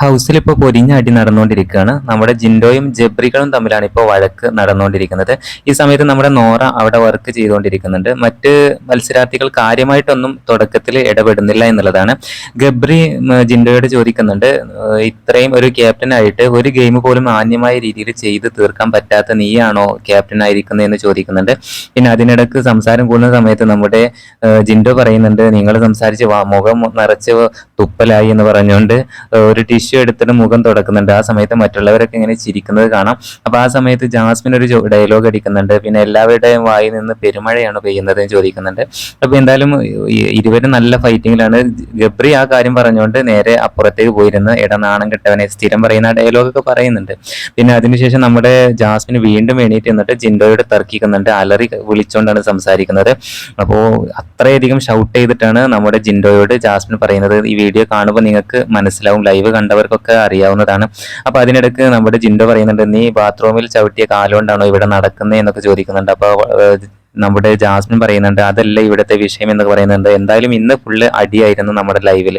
ഹൗസിൽ ഇപ്പോൾ പൊരിഞ്ഞ അടി നടന്നുകൊണ്ടിരിക്കുകയാണ്. നമ്മുടെ ജിൻഡോയും ജബ്രികളും തമ്മിലാണ് ഇപ്പോൾ വഴക്ക് നടന്നുകൊണ്ടിരിക്കുന്നത്. ഈ സമയത്ത് നമ്മുടെ നോറ അവിടെ വർക്ക് ചെയ്തുകൊണ്ടിരിക്കുന്നുണ്ട്. മറ്റ് മത്സരാർത്ഥികൾ കാര്യമായിട്ടൊന്നും തുടക്കത്തിൽ ഇടപെടുന്നില്ല എന്നുള്ളതാണ്. ഗബ്രി ജിൻഡോയോട് ചോദിക്കുന്നുണ്ട് ഇത്രയും ഒരു ക്യാപ്റ്റനായിട്ട് ഒരു ഗെയിം പോലും മാന്യമായ രീതിയിൽ ചെയ്ത് തീർക്കാൻ പറ്റാത്ത നീയാണോ ക്യാപ്റ്റൻ ആയിരിക്കുന്നത് എന്ന് ചോദിക്കുന്നുണ്ട്. പിന്നെ അതിനിടക്ക് സംസാരം കൂടുന്ന സമയത്ത് നമ്മുടെ ജിൻഡോ പറയുന്നുണ്ട് നിങ്ങൾ സംസാരിച്ച് മുഖം നിറച്ച് തുപ്പലായി എന്ന് പറഞ്ഞുകൊണ്ട് ഒരു ടിഷ്യൂ എടുത്തിട്ട് മുഖം തുടക്കുന്നുണ്ട്. ആ സമയത്ത് മറ്റുള്ളവരൊക്കെ ഇങ്ങനെ ചിരിക്കുന്നത് കാണാം. അപ്പൊ ആ സമയത്ത് ജാസ്മിൻ ഒരു ഡയലോഗ് അടിക്കുന്നുണ്ട്. പിന്നെ എല്ലാവരുടെയും വായിൽ നിന്ന് പെരുമഴയാണ് പെയ്യുന്നത് എന്ന് ചോദിക്കുന്നുണ്ട്. അപ്പൊ എന്തായാലും ഇരുവരും നല്ല ഫൈറ്റിങ്ങിലാണ് ഗബ്രി ആ കാര്യം പറഞ്ഞുകൊണ്ട് നേരെ അപ്പുറത്തേക്ക് പോയിരുന്നു. എടാ നാണം കെട്ടവനെ. സ്ഥിരം പറയുന്ന ഡയലോഗ് ഒക്കെ പറയുന്നുണ്ട്. പിന്നെ അതിനുശേഷം നമ്മുടെ ജാസ്മിൻ വീണ്ടും എണീറ്റ് എന്നിട്ട് ജിൻഡോയോട് തർക്കിക്കുന്നുണ്ട്. അലറി വിളിച്ചുകൊണ്ടാണ് സംസാരിക്കുന്നത്. അപ്പോൾ അത്രയധികം ഷൗട്ട് ചെയ്തിട്ടാണ് നമ്മുടെ ജിൻഡോയോട് ജാസ്മിൻ പറയുന്നത്. ഈ വീഡിയോ കാണുമ്പോൾ നിങ്ങൾക്ക് മനസ്സിലാവും. ലൈവ് കണ്ടവർക്കൊക്കെ അറിയാവുന്നതാണ്. അപ്പൊ അതിനിടക്ക് നമ്മുടെ ജിൻഡോ പറയുന്നുണ്ട് നീ ബാത്റൂമിൽ ചവിട്ടിയ കാലുകൊണ്ടാണോ ഇവിടെ നടക്കുന്നത് എന്നൊക്കെ ചോദിക്കുന്നുണ്ട്. അപ്പോൾ നമ്മുടെ ജാസ്മിൻ പറയുന്നുണ്ട് അതല്ല ഇവിടുത്തെ വിഷയം എന്നൊക്കെ പറയുന്നുണ്ട്. എന്തായാലും ഇന്ന് ഫുള്ള് അടിയായിരുന്നു നമ്മുടെ ലൈവിൽ